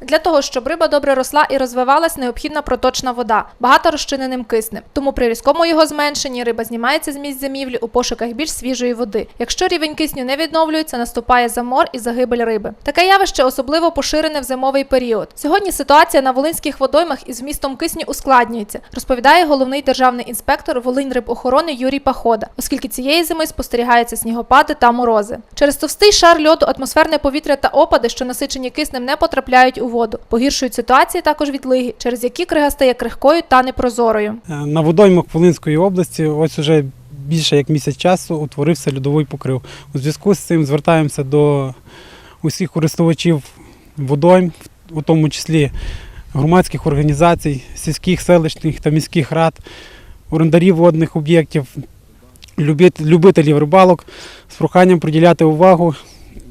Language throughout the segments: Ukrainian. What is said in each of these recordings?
Для того, щоб риба добре росла і розвивалась, необхідна проточна вода, багата розчиненим киснем. Тому при різкому його зменшенні риба знімається з місць зимівлі у пошуках більш свіжої води. Якщо рівень кисню не відновлюється, наступає замор і загибель риби. Таке явище особливо поширене в зимовий період. Сьогодні ситуація на волинських водоймах із вмістом кисню ускладнюється, розповідає головний державний інспектор Волиньрибохорони Юрій Пахода, оскільки цієї зими спостерігаються снігопади та морози. Через товстий шар льоду атмосферне повітря та опади, що насичені киснем, не потрапляють у воду. Погіршують ситуації також відлиги, через які крига стає крихкою та непрозорою. Е, На водоймах Волинської області ось уже більше як місяць часу утворився льодовий покрив. У зв'язку з цим звертаємося до усіх користувачів водойм, у тому числі громадських організацій, сільських, селищних та міських рад, орендарів водних об'єктів, любителів рибалок з проханням приділяти увагу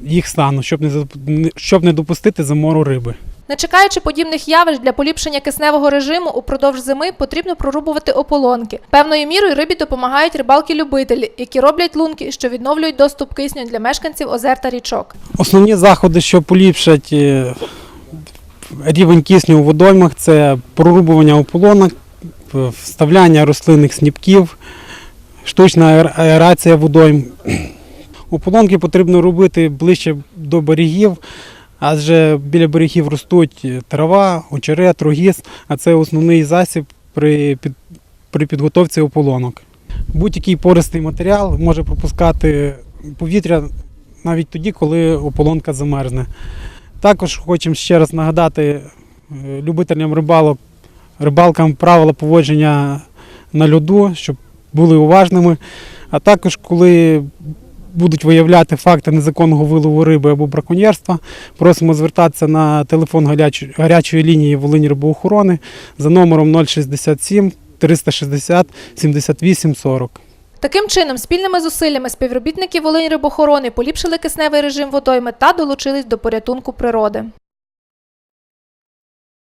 їх стану, щоб не, щоб не допустити замору риби. Не чекаючи подібних явищ для поліпшення кисневого режиму упродовж зими потрібно прорубувати ополонки. Певною мірою рибі допомагають рибалки-любителі, які роблять лунки, що відновлюють доступ кисню для мешканців озер та річок. Основні заходи, що поліпшать е, рівень кисню у водоймах, це прорубування ополонок, е, вставляння рослинних сніпків, штучна аер- аерація водойм. Ополонки потрібно робити ближче до берегів, адже біля берегів ростуть е, трава, очерет, рогіз, а це основний засіб при, при підготовці ополонок. Будь-який пористий матеріал може пропускати повітря навіть тоді, коли ополонка замерзне. Також хочемо ще раз нагадати е, любителям рибалок, рибалкам правила поводження на льоду, щоб були уважними. А також, коли будуть виявляти факти незаконного вилову риби або браконьєрства, просимо звертатися на телефон гарячої, лінії Волинь рибоохорони за номером 067 360 78 40. Таким чином, спільними зусиллями співробітники Волинь рибохорони поліпшили кисневий режим водойми та долучились до порятунку природи.